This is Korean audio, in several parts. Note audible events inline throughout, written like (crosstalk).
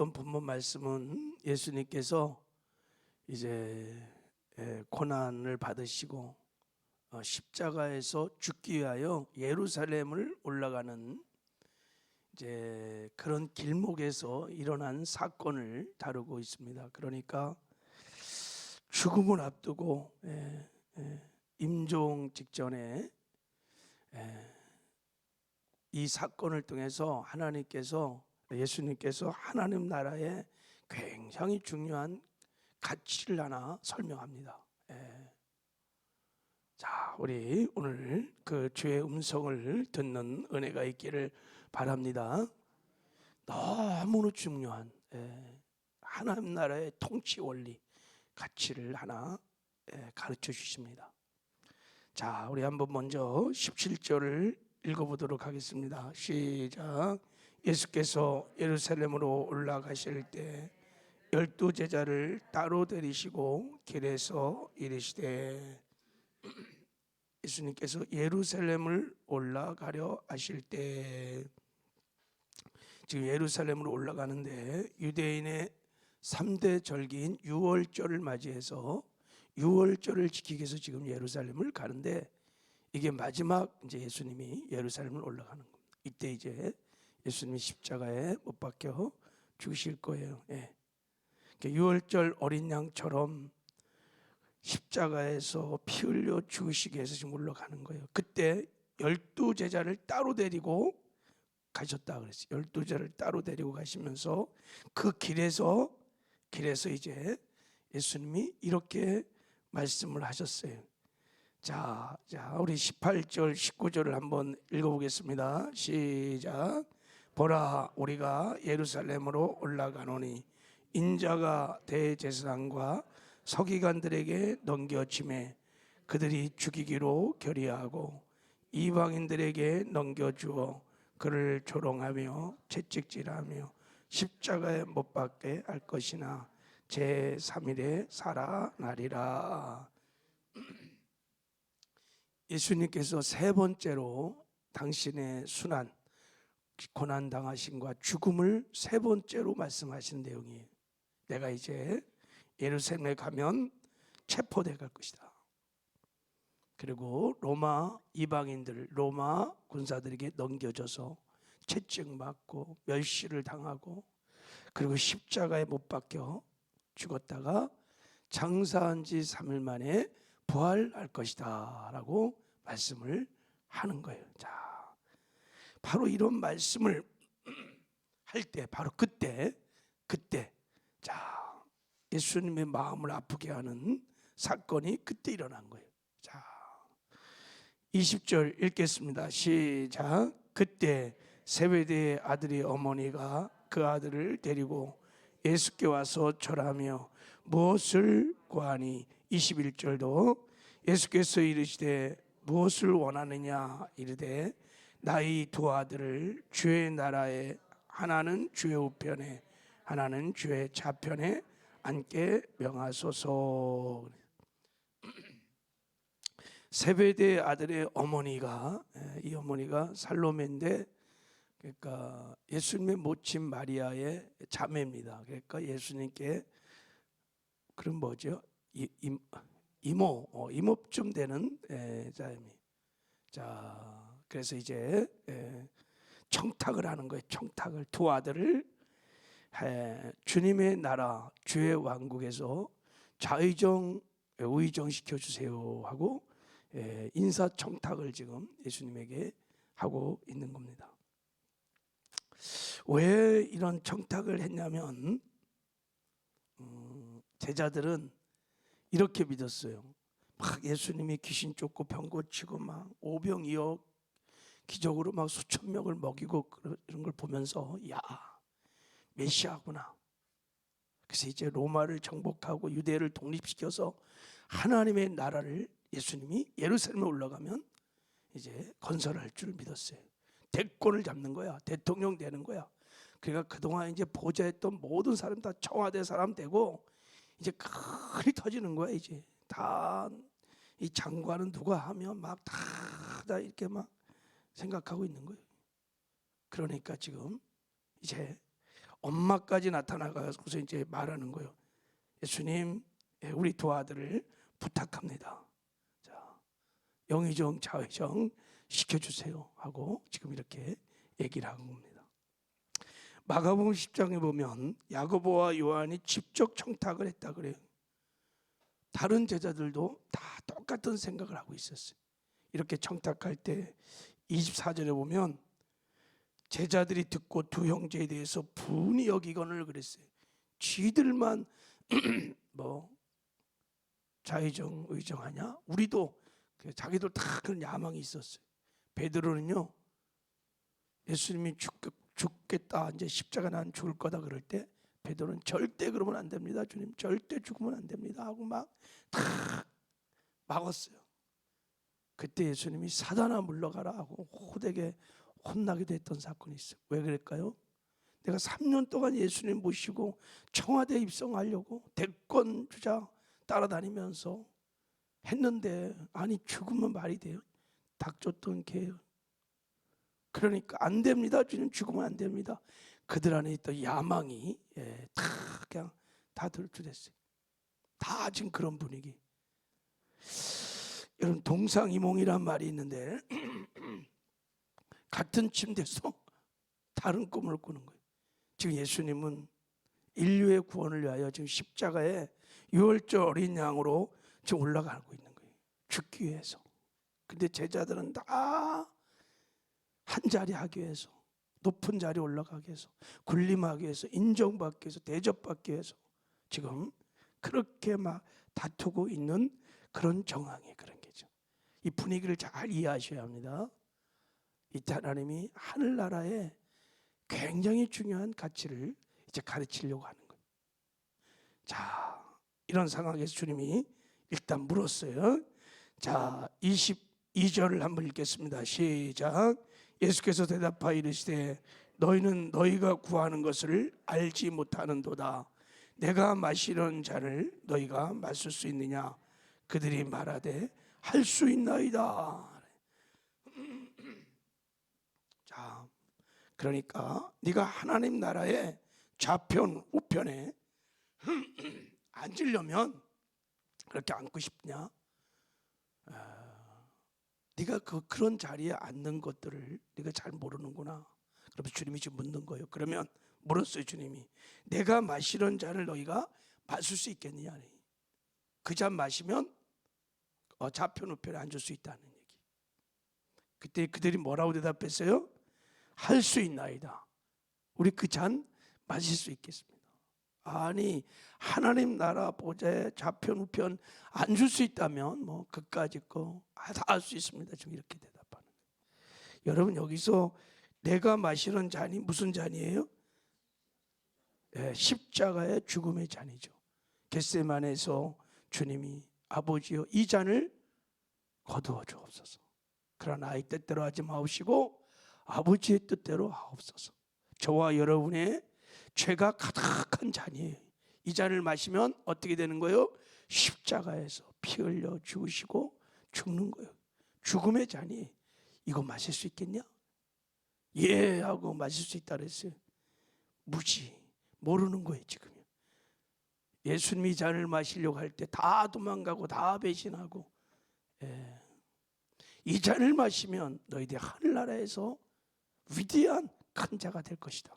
읽었던 본문 말씀은 예수님께서 이제 예, 고난을 받으시고 어, 십자가에서 죽기 위하여 예루살렘을 올라가는 이제 그런 길목에서 일어난 사건을 다루고 있습니다. 그러니까 죽음을 앞두고 예, 예, 임종 직전에 예, 이 사건을 통해서 하나님께서 예수님께서 하나님 나라에 굉장히 중요한 가치를 하나 설명합니다. 예. 자, 우리 오늘 그 주의 음성을 듣는 은혜가 있기를 바랍니다. 너무나 중요한 예, 하나님 나라의 통치 원리 가치를 하나 예, 가르쳐 주십니다. 자, 우리 한번 먼저 17절을 읽어보도록 하겠습니다. 시작. 예수께서 예루살렘으로 올라가실 때 열두 제자를 따로 데리시고 길에서 이르시되 예수님께서 예루살렘을 올라가려 하실 때 지금 예루살렘으로 올라가는데 유대인의 3대 절기인 유월절을 맞이해서 유월절을 지키기 위해서 지금 예루살렘을 가는데 이게 마지막 이제 예수님이 예루살렘을 올라가는 겁니다. 이때 이제 예수님이 십자가에 못 박혀 죽으실 거예요. 예. 유월절 어린 양처럼 십자가에서 피 흘려 죽으시기 위해서 지금 올라가는 거예요. 그때 열두 제자를 따로 데리고 가셨다 그랬어요. 열두 제자를 따로 데리고 가시면서 그 길에서 길에서 이제 예수님이 이렇게 말씀을 하셨어요. 자, 자, 우리 18절, 19절을 한번 읽어보겠습니다. 시작. 보라, 우리가 예루살렘으로 올라가노니 인자가 대제사장과 서기관들에게 넘겨짐에 그들이 죽이기로 결의하고 이방인들에게 넘겨주어 그를 조롱하며 채찍질하며 십자가에 못 박게 할 것이나 제 3일에 살아나리라. (clears throat) 예수님께서 세 번째로 당신의 순환 고난 당하심과 죽음을 세 번째로 말씀하신 내용이에요. 내가 이제 예루살렘에 가면 체포돼 갈 것이다. 그리고 로마 이방인들, 로마 군사들에게 넘겨져서 채찍 맞고 멸시를 당하고 그리고 십자가에 못 박혀 죽었다가 장사한 지 3일 만에 부활할 것이다라고 말씀을 하는 거예요. 자, 바로 이런 말씀을 할 때, 바로 그때, 그때, 자, 예수님의 마음을 아프게 하는 사건이 그때 일어난 거예요. 자, 20절 읽겠습니다. 시작. 그때 세베대의 아들의 어머니가 그 아들을 데리고 예수께 와서 절하며 무엇을 구하니 21절도 예수께서 이르시되 무엇을 원하느냐 이르되 나의 두 아들을 주의 나라에 하나는 주의 우편에 하나는 주의 좌편에 앉게 명하소서. (clears throat) 세베대 아들의 어머니가 예, 이 어머니가 살로메인데 그러니까 예수님의 모친 마리아의 자매입니다. 그러니까 예수님께 그런 뭐죠? 이, 이, 이모 어, 이모쯤 되는 예, 자매. 자 그래서 이제 예, 청탁을 하는 거예요. 청탁을 두 아들을 예, 주님의 나라 주의 왕국에서 좌의정 우의정 시켜 주세요 하고 예, 인사 청탁을 지금 예수님에게 하고 있는 겁니다. 왜 이런 청탁을 했냐면 음, 제자들은 이렇게 믿었어요. 막 예수님이 귀신 쫓고 병 고치고 막 오병이어 기적으로 막 수천 명을 먹이고 그런 걸 보면서 야 메시아구나. 그래서 이제 로마를 정복하고 유대를 독립시켜서 하나님의 나라를 예수님이 예루살렘에 올라가면 이제 건설할 줄 믿었어요. 대권을 잡는 거야. 대통령 되는 거야. 그러니까 그동안 이제 보좌했던 모든 사람 다 청와대 사람 되고 이제 큰이 터지는 거야 이제 다 이 장관은 누가 하면 막 다 다 이렇게 막 생각하고 있는 거예요. 그러니까 지금 이제 엄마까지 나타나가서 이제 말하는 거예요. 예수님, 예, 우리 두 아들을 부탁합니다. 자, 영의정, 좌의정 시켜주세요 하고 지금 이렇게 얘기를 한 겁니다. 마가복음 10장에 보면 야고보와 요한이 직접 청탁을 했다 그래요. 다른 제자들도 다 똑같은 생각을 하고 있었어요. 이렇게 청탁할 때 24절에 보면 제자들이 듣고 두 형제에 대해서 분이 여기거늘 그랬어요. 쥐들만 (clears throat) 뭐 자의정 의정하냐? 우리도 그 자기들 다 그런 야망이 있었어요. 베드로는요. 예수님이 죽, 죽겠다 이제 십자가 난 죽을 거다 그럴 때 베드로는 절대 그러면 안 됩니다. 주님 절대 죽으면 안 됩니다 하고 막 다 막았어요. 그때 예수님이 사단아 물러가라 하고 호되게 혼나기도 했던 사건이 있어요. 왜 그럴까요? 내가 3년 동안 예수님 모시고 청와대 입성하려고 대권 주자 따라다니면서 했는데 아니 죽으면 말이 돼요. 닥쳤던 개. 그러니까 안 됩니다. 주님 죽으면 안 됩니다. 그들 안에 있던 야망이 예, 다 그냥 다 들추됐어요. 다 지금 그런 분위기. 여러분 동상이몽이란 말이 있는데 (clears throat) 같은 침대에서 다른 꿈을 꾸는 거예요. 지금 예수님은 인류의 구원을 위하여 지금 십자가에 유월절 어린 양으로 지금 올라가고 있는 거예요. 죽기 위해서. 근데 제자들은 다 한 자리 하기 위해서 높은 자리 올라가기 위해서 군림하기 위해서 인정받기 위해서 대접받기 위해서 지금 그렇게 막 다투고 있는 그런 정황이 그런. 이 분위기를 잘 이해하셔야 합니다. 이때 하나님이 하늘나라에 굉장히 중요한 가치를 이제 가르치려고 하는 거예요. 자, 이런 상황에서 주님이 일단 물었어요. 자, 22절을 한번 읽겠습니다. 시작. 예수께서 대답하여 이르시되 너희는 너희가 구하는 것을 알지 못하는도다. 내가 마시는 잔을 너희가 마실 수 있느냐? 그들이 말하되 할 수 있나이다. 자, 그러니까 네가 하나님 나라의 좌편 우편에 앉으려면 그렇게 앉고 싶냐? 아, 네가 그 그런 자리에 앉는 것들을 네가 잘 모르는구나. 그러면 주님이 지금 묻는 거예요. 그러면 물었어요 주님이 내가 마시는 잔을 너희가 마실 수 있겠느냐? 그 잔 마시면 어, 좌편 우편에 앉을 수 있다는 얘기. 그때 그들이 뭐라고 대답했어요? 할 수 있나이다. 우리 그 잔 마실 수 있겠습니다. 아니 하나님 나라 보좌에 좌편 우편 앉을 수 있다면 뭐 그까짓 거다 할수 있습니다. 지금 이렇게 대답하는. 여러분 여기서 내가 마시는 잔이 무슨 잔이에요? 예, 십자가의 죽음의 잔이죠. 겟세만에서 주님이 아버지여 이 잔을 거두어 주옵소서. 그러나 아이 뜻대로 하지 마옵시고 아버지의 뜻대로 하옵소서. 저와 여러분의 죄가 가득한 잔이에요. 이 잔을 마시면 어떻게 되는 거예요? 십자가에서 피 흘려 죽으시고 죽는 거예요. 죽음의 잔이 이거 마실 수 있겠냐? 예 하고 마실 수 있다 그랬어요. 무지 모르는 거예요 지금. 예수님이 잔을 마시려고 할 때 다 도망가고 다 배신하고 예. 이 잔을 마시면 너희들 하늘나라에서 위대한 큰 자가 될 것이다.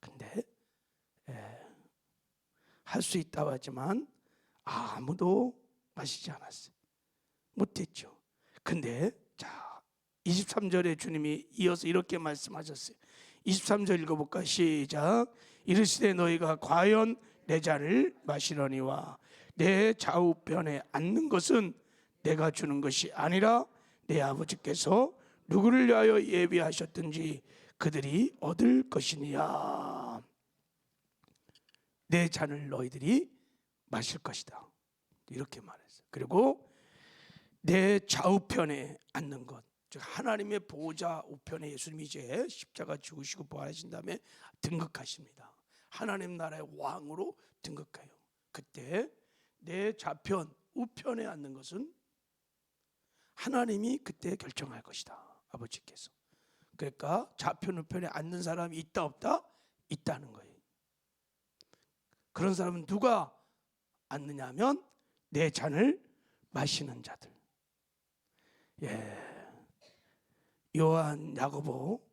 근데 예, 할수 있다고 하지만 아무도 마시지 않았어요. 못했죠. 근데 자 23절에 주님이 이어서 이렇게 말씀하셨어요. 23절 읽어볼까 시작. 이르시되 너희가 과연 내 잔을 마시려니와 내 좌우편에 앉는 것은 내가 주는 것이 아니라 내 아버지께서 누구를 위하여 예비하셨든지 그들이 얻을 것이니야. 내 잔을 너희들이 마실 것이다. 이렇게 말했어요. 그리고 내 좌우편에 앉는 것, 즉 하나님의 보좌 우편에 예수님이 이제 십자가 죽으시고 부활하신 다음에 등극하십니다. 하나님 나라의 왕으로 등극해요. 그때 내 좌편 우편에 앉는 것은 하나님이 그때 결정할 것이다. 아버지께서. 그러니까 좌편 우편에 앉는 사람이 있다 없다? 있다는 거예요. 그런 사람은 누가 앉느냐 하면 내 잔을 마시는 자들. 예. 요한 야고보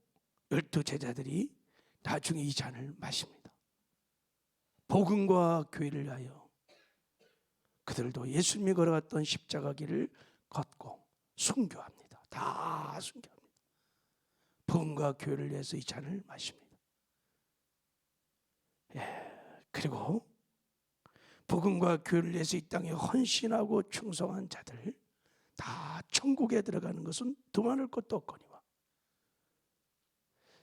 열두 제자들이 나중에 이 잔을 마십니다. 복음과 교회를 위하여 그들도 예수님이 걸어갔던 십자가 길을 걷고 순교합니다. 다 순교합니다. 복음과 교회를 위해서 이 잔을 마십니다. 예, 그리고 복음과 교회를 위해서 이 땅에 헌신하고 충성한 자들 다 천국에 들어가는 것은 두말할 것도 없거니와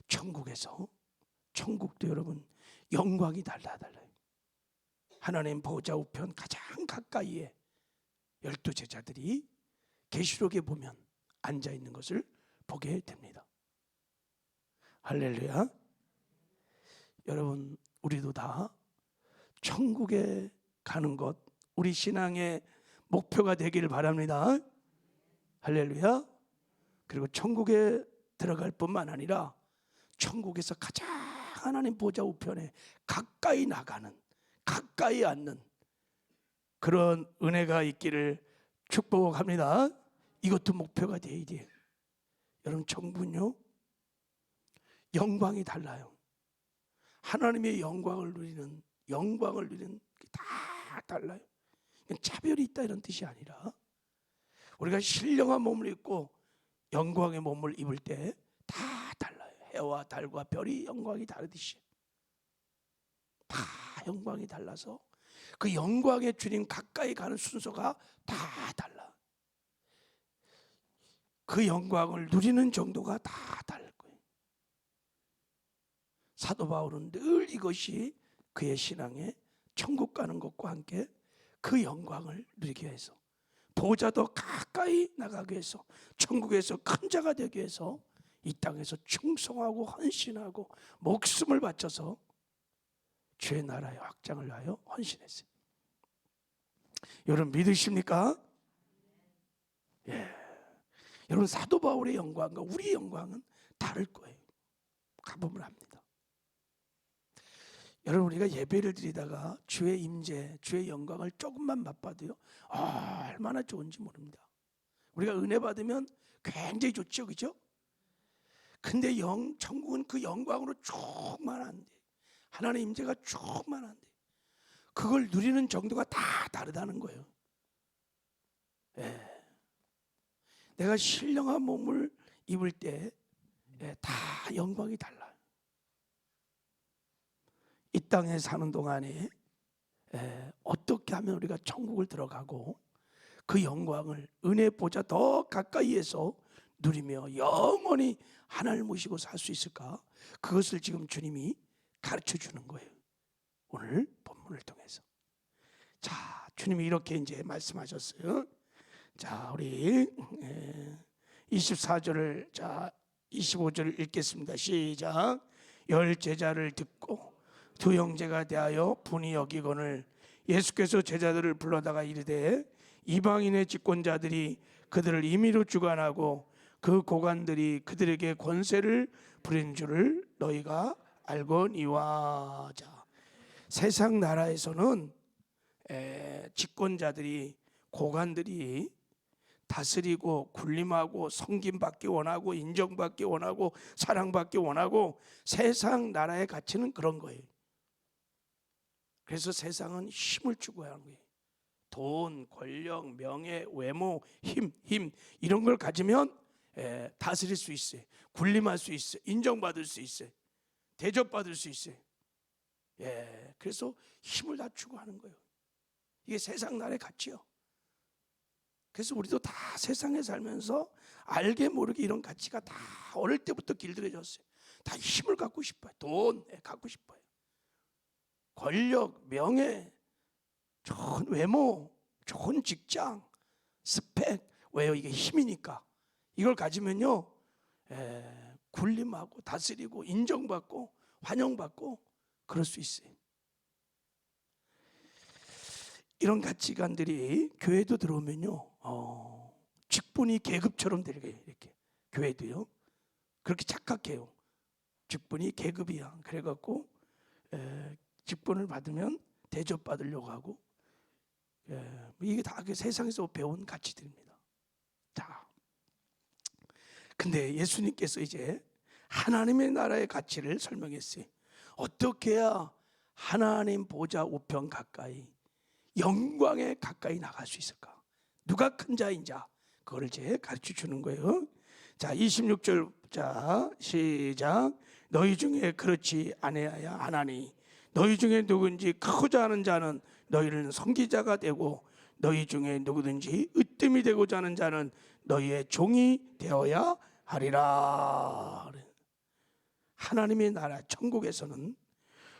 천국에서 천국도 여러분 영광이 달라 달라요. 하나님 보좌 우편 가장 가까이에 열두 제자들이 계시록에 보면 앉아 있는 것을 보게 됩니다. 할렐루야. 여러분 우리도 다 천국에 가는 것 우리 신앙의 목표가 되기를 바랍니다. 할렐루야. 그리고 천국에 들어갈 뿐만 아니라 천국에서 가장 하나님 보좌 우편에 가까이 나가는 가까이 앉는 그런 은혜가 있기를 축복합니다. 이것도 목표가 돼야 돼요. 여러분 천국은요 영광이 달라요. 하나님의 영광을 누리는 영광을 누리는 게다 달라요. 차별이 있다 이런 뜻이 아니라 우리가 신령한 몸을 입고 영광의 몸을 입을 때 다 달라요. 해와 달과 별이 영광이 다르듯이 다 영광이 달라서 그 영광의 주님 가까이 가는 순서가 다 달라. 그 영광을 누리는 정도가 다 다를 거예요. 사도 바울은 늘 이것이 그의 신앙에 천국 가는 것과 함께 그 영광을 누리기 위해서 보좌도 가까이 나가기 위해서 천국에서 큰 자가 되기 위해서 이 땅에서 충성하고 헌신하고 목숨을 바쳐서 주의 나라의 확장을 위하여 헌신했어요. 여러분 믿으십니까? 예. 여러분 사도 바울의 영광과 우리의 영광은 다를 거예요. 가보면 합니다. 여러분 우리가 예배를 드리다가 주의 임재, 주의 영광을 조금만 맛봐도요. 아, 얼마나 좋은지 모릅니다. 우리가 은혜 받으면 굉장히 좋죠, 그죠? 근데 영 천국은 그 영광으로 충만한데 하나님의 임재가 충만한데 그걸 누리는 정도가 다 다르다는 거예요. 예. 내가 신령한 몸을 입을 때 예, 다 영광이 달라요. 이 땅에 사는 동안에 예, 어떻게 하면 우리가 천국을 들어가고 그 영광을 은혜 보자 더 가까이에서 누리며 영원히 하나님을 모시고 살 수 있을까? 그것을 지금 주님이 가르쳐 주는 거예요. 오늘 본문을 통해서. 자, 주님이 이렇게 이제 말씀하셨어요. 자, 우리 24절을 자 25절을 읽겠습니다. 시작. 열 제자를 듣고 두 형제가 대하여 분이 여기거늘 예수께서 제자들을 불러다가 이르되 이방인의 집권자들이 그들을 임의로 주관하고 그 고관들이 그들에게 권세를 부린 줄을 너희가 알거니와 자 세상 나라에서는 에, 집권자들이 고관들이 다스리고 군림하고 섬김받기 원하고 인정받기 원하고 사랑받기 원하고 세상 나라의 가치는 그런 거예요. 그래서 세상은 힘을 추구하는 거예요. 돈, 권력, 명예, 외모, 힘, 힘 이런 걸 가지면 에, 다스릴 수 있어요. 군림할 수 있어요. 인정받을 수 있어요. 대접받을 수 있어요. 예, 그래서 힘을 다 추구하는 거예요. 이게 세상 나라의 가치요. 그래서 우리도 다 세상에 살면서 알게 모르게 이런 가치가 다 어릴 때부터 길들여졌어요. 다 힘을 갖고 싶어요. 돈 예, 갖고 싶어요. 권력, 명예, 좋은 외모, 좋은 직장, 스펙. 왜요? 이게 힘이니까. 이걸 가지면요, 에, 군림하고 다스리고 인정받고 환영받고 그럴 수 있어요. 이런 가치관들이 교회도 들어오면요, 어, 직분이 계급처럼 되게 이렇게 교회도요. 그렇게 착각해요. 직분이 계급이야. 그래갖고 에, 직분을 받으면 대접받으려고 하고 예, 이게 다그 세상에서 배운 가치들입니다. 자, 근데 예수님께서 이제 하나님의 나라의 가치를 설명했어요. 어떻게 해야 하나님 보좌 우편 가까이 영광에 가까이 나갈 수 있을까? 누가 큰 자인 자? 그걸 이제 가르쳐 주는 거예요. 자, 26절 자, 시작. 너희 중에 그렇지 아니하야 하나니 너희 중에 누군지 크고자 하는 자는 너희를 섬기자가 되고 너희 중에 누구든지 으뜸이 되고자 하는 자는 너희의 종이 되어야 하리라. 하나님의 나라 천국에서는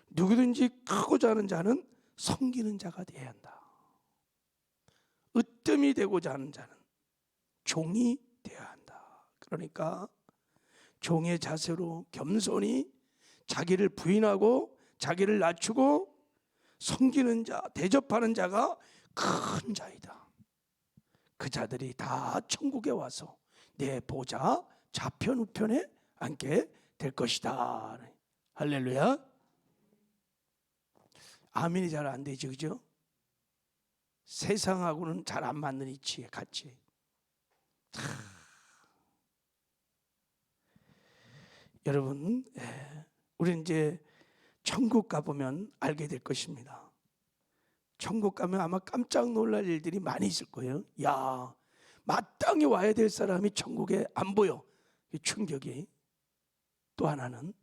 누구든지 크고자 하는 자는 섬기는 자가 되어야 한다. 으뜸이 되고자 하는 자는 종이 되어야 한다. 그러니까 종의 자세로 겸손히 자기를 부인하고 자기를 낮추고 섬기는 자, 대접하는 자가 큰 자이다. 그 자들이 다 천국에 와서 내 보좌 좌편 우편에 앉게 될 것이다. 할렐루야. 아멘이 잘 안 되죠, 그죠? 세상하고는 잘 안 맞는 이치에 같이. 여러분, 예, 우리 이제 천국 가보면 알게 될 것입니다. 천국 가면 아마 깜짝 놀랄 일들이 많이 있을 거예요. 야, 마땅히 와야 될 사람이 천국에 안 보여. 이 충격이. 또 하나는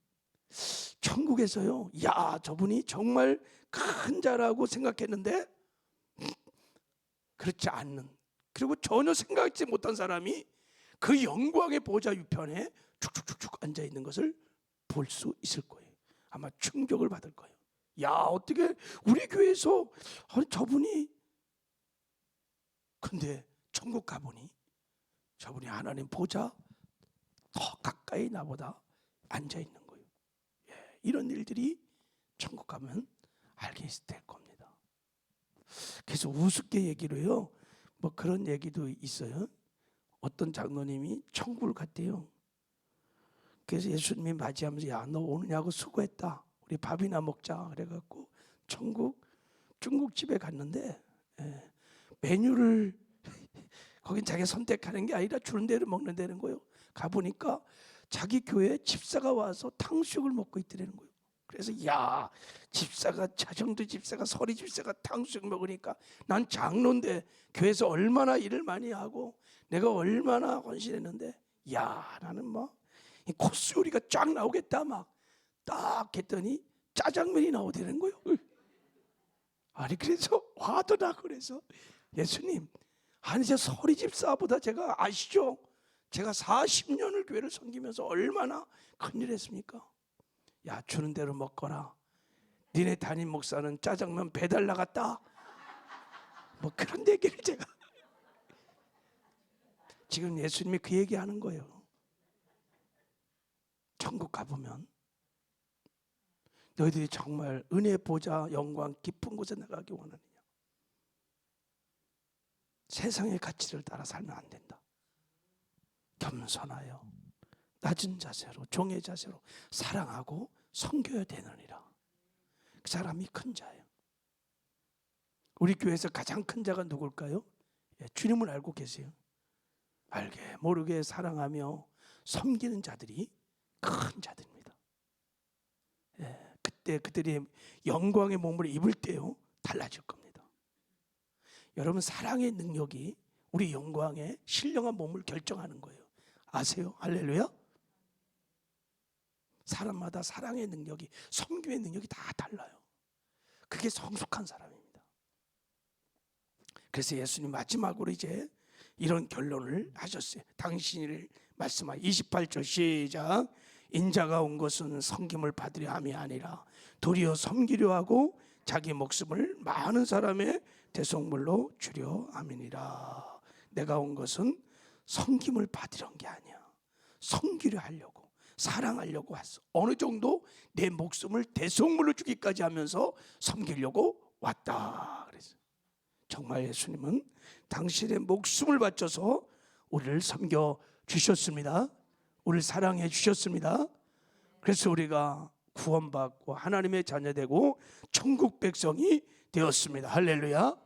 천국에서요. 야, 저분이 정말 큰 자라고 생각했는데 그렇지 않는. 그리고 전혀 생각지 못한 사람이 그 영광의 보좌 유편에 축축축축 앉아 있는 것을 볼 수 있을 거예요. 아마 충격을 받을 거예요. 야 어떻게 우리 교회에서 아니 저분이 근데 천국 가보니 저분이 하나님 보좌 더 가까이 나보다 앉아 있는 거예요. 예, 이런 일들이 천국 가면 알게 될 겁니다. 그래서 우습게 얘기로요. 뭐 그런 얘기도 있어요. 어떤 장로님이 천국을 갔대요. 그래서 예수님이 맞이하면서 야 너 오느냐고 수고했다. 우리 밥이나 먹자 그래갖고 천국 중국집에 갔는데 예, 메뉴를 (laughs) 거긴 자기 선택하는 게 아니라 주는 대로 먹는 데는 거예요. 가보니까 자기 교회 집사가 와서 탕수육을 먹고 있더라는 거예요. 그래서 야 집사가 자정도 집사가 서리 집사가 탕수육 먹으니까 난 장로인데 교회에서 얼마나 일을 많이 하고 내가 얼마나 헌신했는데 야 나는 뭐이 코스 요리가 쫙 나오겠다 막 딱 했더니 짜장면이 나오되는 거예요. 아니 그래서 화도 나 그래서 예수님 아니 저 서리 집사보다 제가 아시죠? 제가 40년을 교회를 섬기면서 얼마나 큰일 했습니까? 야 주는 대로 먹거라. 니네 담임 목사는 짜장면 배달 나갔다. 뭐 그런 얘기를 제가 지금 예수님이 그 얘기하는 거예요. 천국 가보면 너희들이 정말 은혜 보자 영광 깊은 곳에 나가기 원하느냐? 세상의 가치를 따라 살면 안 된다. 겸손하여 낮은 자세로 종의 자세로 사랑하고 섬겨야 되느니라. 그 사람이 큰 자예요. 우리 교회에서 가장 큰 자가 누굴까요? 예, 주님을 알고 계세요. 알게 모르게 사랑하며 섬기는 자들이 큰 자들입니다. 예, 그때 그들이 영광의 몸을 입을 때요 달라질 겁니다. 여러분 사랑의 능력이 우리 영광의 신령한 몸을 결정하는 거예요. 아세요? 할렐루야. 사람마다 사랑의 능력이 섬김의 능력이 다 달라요. 그게 성숙한 사람입니다. 그래서 예수님 마지막으로 이제 이런 결론을 하셨어요. 당신을 말씀하 28절 시작 인자가 온 것은 섬김을 받으려 함이 아니라 도리어 섬기려 하고 자기 목숨을 많은 사람의 대속물로 주려 함이니라. 내가 온 것은 섬김을 받으려는 게 아니야. 섬기려 하려고 사랑하려고 왔어. 어느 정도 내 목숨을 대속물로 주기까지 하면서 섬기려고 왔다. 그래서 정말 예수님은 당신의 목숨을 바쳐서 우리를 섬겨 주셨습니다. 우리를 사랑해 주셨습니다. 그래서 우리가 구원받고 하나님의 자녀되고 천국 백성이 되었습니다. 할렐루야.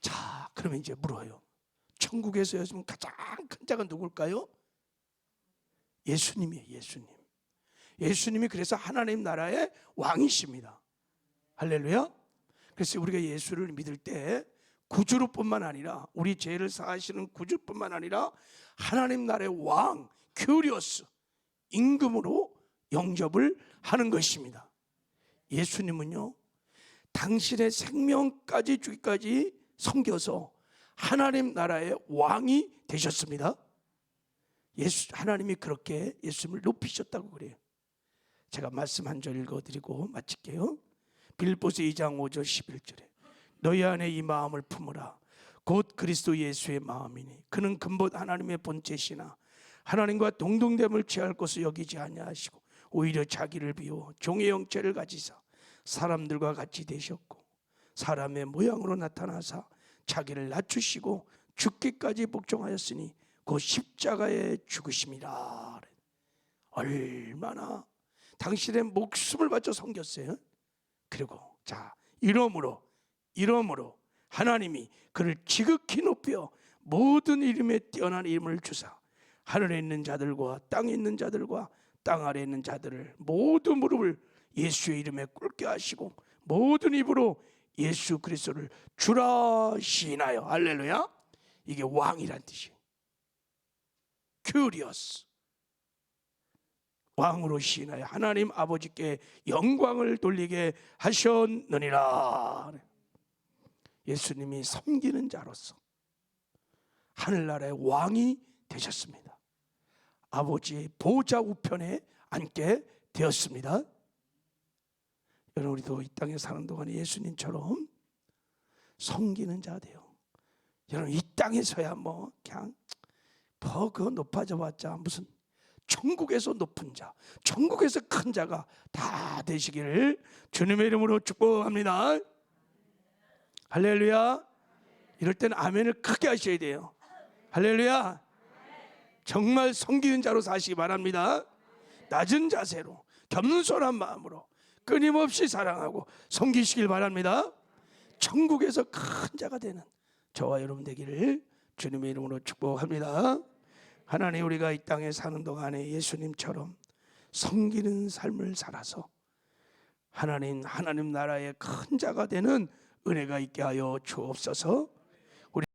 자, 그러면 이제 물어요. 천국에서 요즘 가장 큰 자가 누굴까요? 예수님이에요. 예수님. 예수님이 그래서 하나님 나라의 왕이십니다. 할렐루야. 그래서 우리가 예수를 믿을 때 구주로뿐만 아니라 우리 죄를 사하시는 구주뿐만 아니라 하나님 나라의 왕 큐리오스 임금으로 영접을 하는 것입니다. 예수님은요 당신의 생명까지 주기까지 섬겨서 하나님 나라의 왕이 되셨습니다. 예수 하나님이 그렇게 예수님을 높이셨다고 그래요. 제가 말씀 한 절 읽어드리고 마칠게요. 빌보스 2장 5절 11절에 너희 안에 이 마음을 품으라 곧 그리스도 예수의 마음이니 그는 근본 하나님의 본체시나 하나님과 동등됨을 취할 것을 여기지 아니하시고 오히려 자기를 비워 종의 형체를 가지사 사람들과 같이 되셨고 사람의 모양으로 나타나사 자기를 낮추시고 죽기까지 복종하였으니 그 십자가에 죽으심이라 얼마나 당신의 목숨을 바쳐 섬겼어요. 그리고 자 이러므로 이러므로 하나님이 그를 지극히 높여 모든 이름에 뛰어난 이름을 주사 하늘에 있는 자들과 땅에 있는 자들과 땅 아래에 있는 자들을 모두 무릎을 예수의 이름에 꿇게 하시고 모든 입으로 예수 그리스도를 주라 시나요 할렐루야 이게 왕이란 뜻이에요 큐리어스 왕으로 시인하여 하나님 아버지께 영광을 돌리게 하셨느니라. 예수님이 섬기는 자로서 하늘나라의 왕이 되셨습니다. 아버지의 보좌 우편에 앉게 되었습니다. 여러분 우리도 이 땅에 사는 동안에 예수님처럼 섬기는 자 돼요. 여러분 이 땅에서야 뭐 그냥 버그 높아져 봤자 무슨 천국에서 높은 자, 천국에서 큰 자가 다 되시기를 주님의 이름으로 축복합니다. 할렐루야. 이럴 때는 아멘을 크게 하셔야 돼요. 할렐루야. 정말 섬기는 자로 사시기 바랍니다. 낮은 자세로 겸손한 마음으로 끊임없이 사랑하고 섬기시길 바랍니다. 천국에서 큰 자가 되는 저와 여러분 되기를 주님의 이름으로 축복합니다. 하나님 우리가 이 땅에 사는 동안에 예수님처럼 섬기는 삶을 살아서 하나님 하나님 나라의 큰 자가 되는 은혜가 있게 하여 주옵소서.